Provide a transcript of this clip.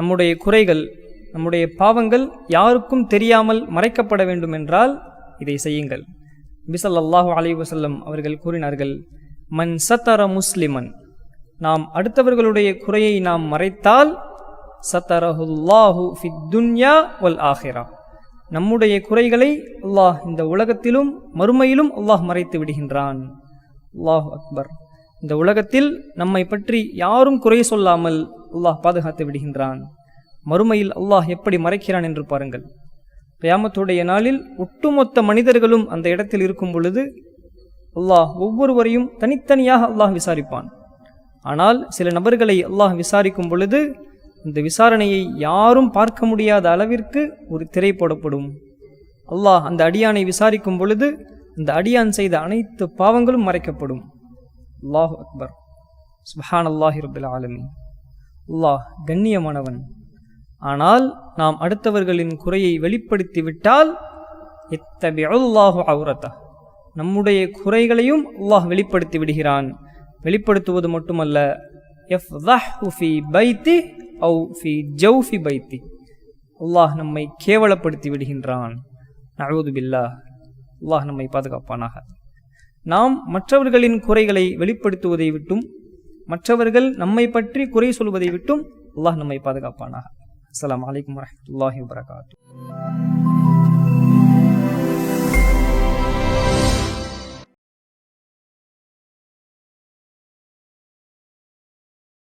நம்முடைய குறைகள் நம்முடைய பாவங்கள் யாருக்கும் தெரியாமல் மறைக்கப்பட வேண்டும் என்றால் இதை செய்யுங்கள். பிசல்லாஹு அலி வசல்லம் அவர்கள் கூறினார்கள் மன் சத்தர முஸ்லிமன். நாம் அடுத்தவர்களுடைய குறையை நாம் மறைத்தால் சத்தரஹுல்லாஹு ஃபித் துன்யா வல் ஆஹிரா. நம்முடைய குறைகளை அல்லாஹ் இந்த உலகத்திலும் மறுமையிலும் அல்லாஹ் மறைத்து விடுகின்றான். அல்லாஹ் அக்பர். இந்த உலகத்தில் நம்மை பற்றி யாரும் குறை சொல்லாமல் அல்லாஹ் பாதுகாத்து விடுகின்றான். மறுமையில் அல்லாஹ் எப்படி மறைக்கிறான் என்று பாருங்கள். கியாமத்துடைய நாளில் ஒட்டுமொத்த மனிதர்களும் அந்த இடத்தில் இருக்கும் பொழுது அல்லாஹ் ஒவ்வொருவரையும் தனித்தனியாக அல்லாஹ் விசாரிப்பான். ஆனால் சில நபர்களை அல்லாஹ் விசாரிக்கும் பொழுது இந்த விசாரணையை யாரும் பார்க்க முடியாத அளவிற்கு ஒரு திரை போடப்படும். அல்லாஹ் அந்த அடியானை விசாரிக்கும் பொழுது அந்த அடியான் செய்த அனைத்து பாவங்களும் மறைக்கப்படும். அல்லாஹ் அக்பர். சுபஹான் அல்லாஹி ரபுல் ஆலமி அல்லாஹ் கண்ணியமானவன். ஆனால் நாம் அடுத்தவர்களின் குறையை வெளிப்படுத்தி விட்டால் எத்தபி அல்லாஹு அவுரத்தா நம்முடைய குறைகளையும் அல்லாஹ் வெளிப்படுத்தி விடுகிறான். வெளிப்படுத்துவது மட்டுமல்ல எஃப் ஃபி பைத்தி அவு ஃபி ஜவுஃபி பைத்தி. அல்லாஹ் நம்மை கேவலப்படுத்தி விடுகின்றான். நழுது பில்லா அல்லாஹ் நம்மை பாதுகாப்பானாக. நாம் மற்றவர்களின் குறைகளை வெளிப்படுத்துவதை விட்டும் மற்றவர்கள் நம்மை பற்றி குறை சொல்வதை விட்டும் அல்லாஹ் நம்மை பாதுகாப்பானாக. அஸ்லாம் வலைக்கம் வரமத்துல்லாஹி வரகாத்து